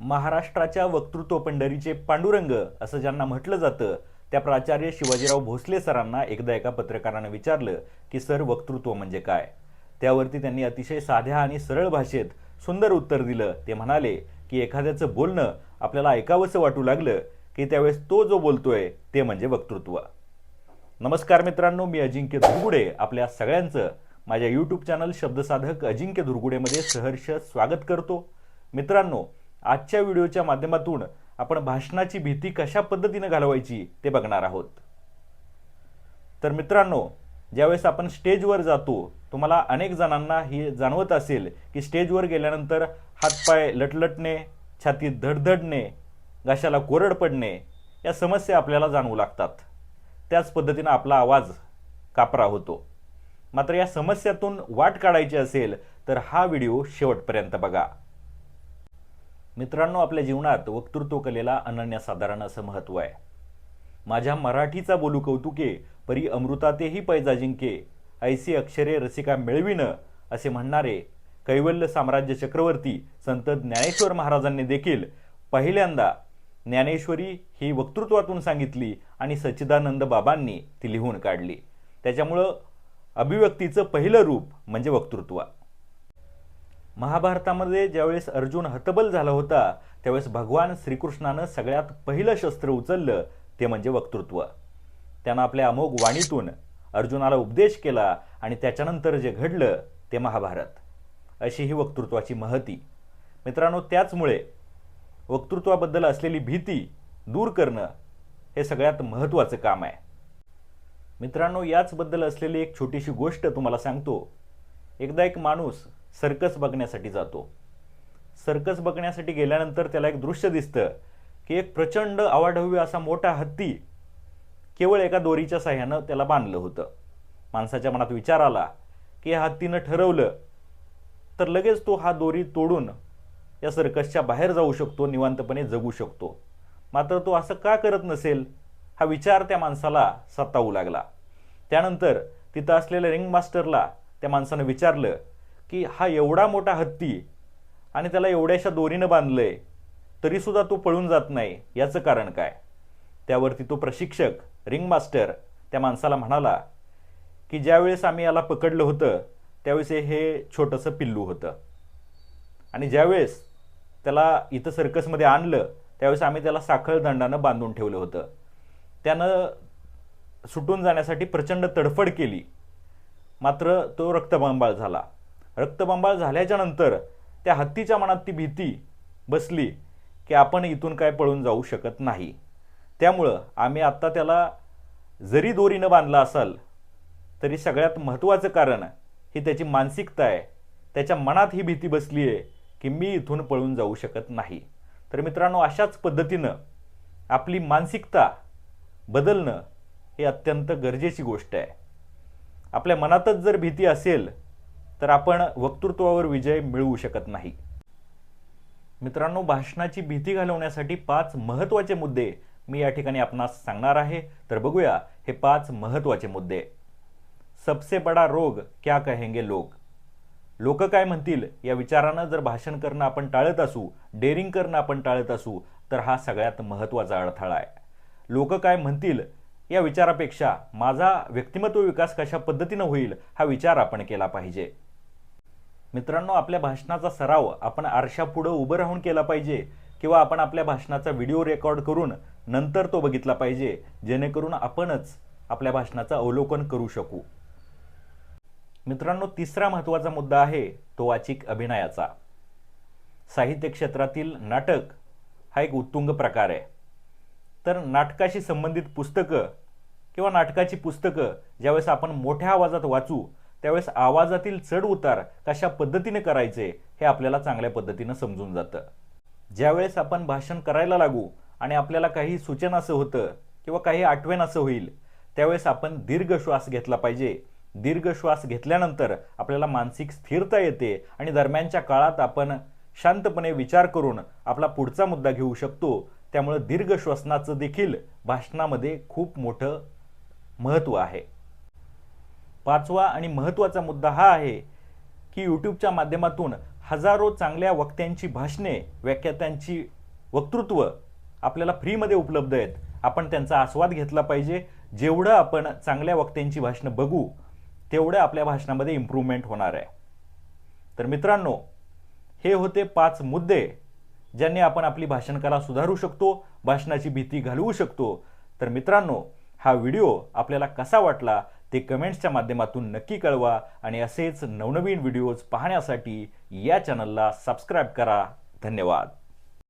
महाराष्ट्राच्या वक्तृत्व पंढरीचे पांडुरंग असं ज्यांना म्हटलं जातं त्या प्राचार्य शिवाजीराव भोसले सरांना एकदा एका पत्रकारानं विचारलं की सर वक्तृत्व म्हणजे काय? त्यावरती त्यांनी अतिशय साध्या आणि सरळ भाषेत सुंदर उत्तर दिलं. ते म्हणाले की एखाद्याचं बोलणं आपल्याला ऐकावंसं वाटू लागलं की त्यावेळेस तो जो बोलतोय ते म्हणजे वक्तृत्व. नमस्कार मित्रांनो मी अजिंक्य धुरगुडे आपल्या सगळ्यांचं माझ्या यूट्यूब चॅनल शब्दसाधक अजिंक्य धुरगुडेमध्ये सहर्ष स्वागत करतो. मित्रांनो आजच्या व्हिडिओच्या माध्यमातून आपण भाषणाची भीती कशा पद्धतीनं घालवायची ते बघणार आहोत. तर मित्रांनो ज्यावेळेस आपण स्टेजवर जातो तुम्हाला अनेक जणांना हे जाणवत असेल की स्टेजवर गेल्यानंतर हातपाय लटलटणे छातीत धडधडणे घशाला कोरड पडणे या समस्या आपल्याला जाणवू लागतात. त्याच पद्धतीनं आपला आवाज कापरा होतो. मात्र या समस्यातून वाट काढायची असेल तर हा व्हिडिओ शेवटपर्यंत बघा. मित्रांनो आपल्या जीवनात वक्तृत्व कलेला अनन्यसाधारण असं महत्त्व आहे. माझ्या मराठीचा बोलू कौतुके परी अमृतातेही पैजा जिंके ऐसी अक्षरे रसिका मिळविणं असे म्हणणारे कैवल्य साम्राज्य चक्रवर्ती संत ज्ञानेश्वर महाराजांनी देखील पहिल्यांदा ज्ञानेश्वरी ही वक्तृत्वातून सांगितली आणि सच्चिदानंद बाबांनी ती लिहून काढली. त्याच्यामुळं अभिव्यक्तीचं पहिलं रूप म्हणजे वक्तृत्व. महाभारतामध्ये ज्यावेळेस अर्जुन हतबल झाला होता त्यावेळेस भगवान श्रीकृष्णानं सगळ्यात पहिलं शस्त्र उचललं ते म्हणजे वक्तृत्व. त्यानं आपल्या अमोघ वाणीतून अर्जुनाला उपदेश केला आणि त्याच्यानंतर जे घडलं ते महाभारत. अशी ही वक्तृत्वाची महती. मित्रांनो त्याचमुळे वक्तृत्वाबद्दल असलेली भीती दूर करणं हे सगळ्यात महत्त्वाचं काम आहे. मित्रांनो याचबद्दल असलेली एक छोटीशी गोष्ट तुम्हाला सांगतो. एकदा एक माणूस सर्कस बघण्यासाठी जातो. सर्कस बघण्यासाठी गेल्यानंतर त्याला एक दृश्य दिसतं की एक प्रचंड अवाढव्य असा मोठा हत्ती केवळ एका दोरीच्या साह्यानं त्याला बांधलं होतं. माणसाच्या मनात विचार आला की या हत्तीनं ठरवलं तर लगेच तो हा दोरी तोडून या सर्कसच्या बाहेर जाऊ शकतो निवांतपणे जगू शकतो. मात्र तो असं का करत नसेल हा विचार त्या माणसाला सतावू लागला. त्यानंतर तिथं असलेल्या रिंगमास्टरला त्या माणसानं विचारलं की हा एवढा मोठा हत्ती आणि त्याला एवढ्याशा दोरीनं बांधलं आहे तरीसुद्धा तो पळून जात नाही. याचं कारण काय? त्यावरती तो प्रशिक्षक रिंग मास्टर त्या माणसाला म्हणाला की ज्यावेळेस आम्ही याला पकडलं होतं त्यावेळेस हे छोटंसं पिल्लू होतं. आणि ज्यावेळेस त्याला इथं सर्कसमध्ये आणलं त्यावेळेस आम्ही त्याला साखळ दंडानं बांधून ठेवलं होतं. त्यानं सुटून जाण्यासाठी प्रचंड तडफड केली. मात्र तो रक्तबंबाळ झाला. रक्तबंबाळ झाल्याच्यानंतर त्या हत्तीच्या मनात ती भीती बसली की आपण इथून काय पळून जाऊ शकत नाही. त्यामुळं आम्ही आत्ता त्याला जरी दोरीनं बांधला असाल तरी सगळ्यात महत्त्वाचं कारण ही त्याची मानसिकता आहे. त्याच्या मनात ही भीती बसली आहे की मी इथून पळून जाऊ शकत नाही. तर मित्रांनो अशाच पद्धतीनं आपली मानसिकता बदलणं ही अत्यंत गरजेची गोष्ट आहे. आपल्या मनातच जर भीती असेल तर आपण वक्तृत्वावर विजय मिळवू शकत नाही. मित्रांनो भाषणाची भीती घालवण्यासाठी पाच महत्त्वाचे मुद्दे मी या ठिकाणी आपणास सांगणार आहे. तर बघूया हे पाच महत्त्वाचे मुद्दे. सबसे बडा रोग क्या कहेंगे लोक? लोक काय म्हणतील या विचारानं जर भाषण करणं आपण टाळत असू डेअरिंग करणं आपण टाळत असू तर हा सगळ्यात महत्त्वाचा अडथळा आहे. लोक काय म्हणतील या विचारापेक्षा माझा व्यक्तिमत्व विकास कशा पद्धतीनं होईल हा विचार आपण केला पाहिजे. मित्रांनो आपल्या भाषणाचा सराव आपण आरशापुढं उभं राहून केला पाहिजे किंवा आपण आपल्या भाषणाचा व्हिडिओ रेकॉर्ड करून नंतर तो बघितला पाहिजे जेणेकरून आपणच आपल्या भाषणाचं अवलोकन करू शकू. मित्रांनो तिसरा महत्त्वाचा मुद्दा आहे तो वाचिक अभिनयाचा. साहित्य क्षेत्रातील नाटक हा एक उत्तुंग प्रकार आहे. तर नाटकाशी संबंधित पुस्तकं किंवा नाटकाची पुस्तकं ज्यावेळेस आपण मोठ्या आवाजात वाचू त्यावेळेस आवाजातील चढ उतार कशा पद्धतीने करायचे हे आपल्याला चांगल्या पद्धतीनं समजून जातं. ज्यावेळेस आपण भाषण करायला लागू आणि आपल्याला काही सूचन असं होतं किंवा काही आठवण असं होईल त्यावेळेस आपण दीर्घ श्वास घेतला पाहिजे. दीर्घ श्वास घेतल्यानंतर आपल्याला मानसिक स्थिरता येते आणि दरम्यानच्या काळात आपण शांतपणे विचार करून आपला पुढचा मुद्दा घेऊ शकतो. त्यामुळं दीर्घ श्वसनाचं देखील भाषणामध्ये खूप मोठं महत्त्व आहे. पाचवा आणि महत्त्वाचा मुद्दा हा आहे की यूट्यूबच्या माध्यमातून हजारो चांगल्या वक्त्यांची भाषणे व्याख्यात्यांची वक्तृत्व आपल्याला फ्रीमध्ये उपलब्ध आहेत. आपण त्यांचा आस्वाद घेतला पाहिजे. जेवढं आपण चांगल्या वक्त्यांची भाषणं बघू तेवढं आपल्या भाषणामध्ये इम्प्रूव्हमेंट होणार आहे. तर मित्रांनो हे होते पाच मुद्दे ज्यांनी आपण आपली भाषणकला सुधारू शकतो भाषणाची भीती घालवू शकतो. तर मित्रांनो हा व्हिडिओ आपल्याला कसा वाटला ते कमेंट्सच्या माध्यमातून नक्की कळवा आणि असेच नवनवीन व्हिडिओज पाहण्यासाठी या चॅनलला सबस्क्राईब करा. धन्यवाद.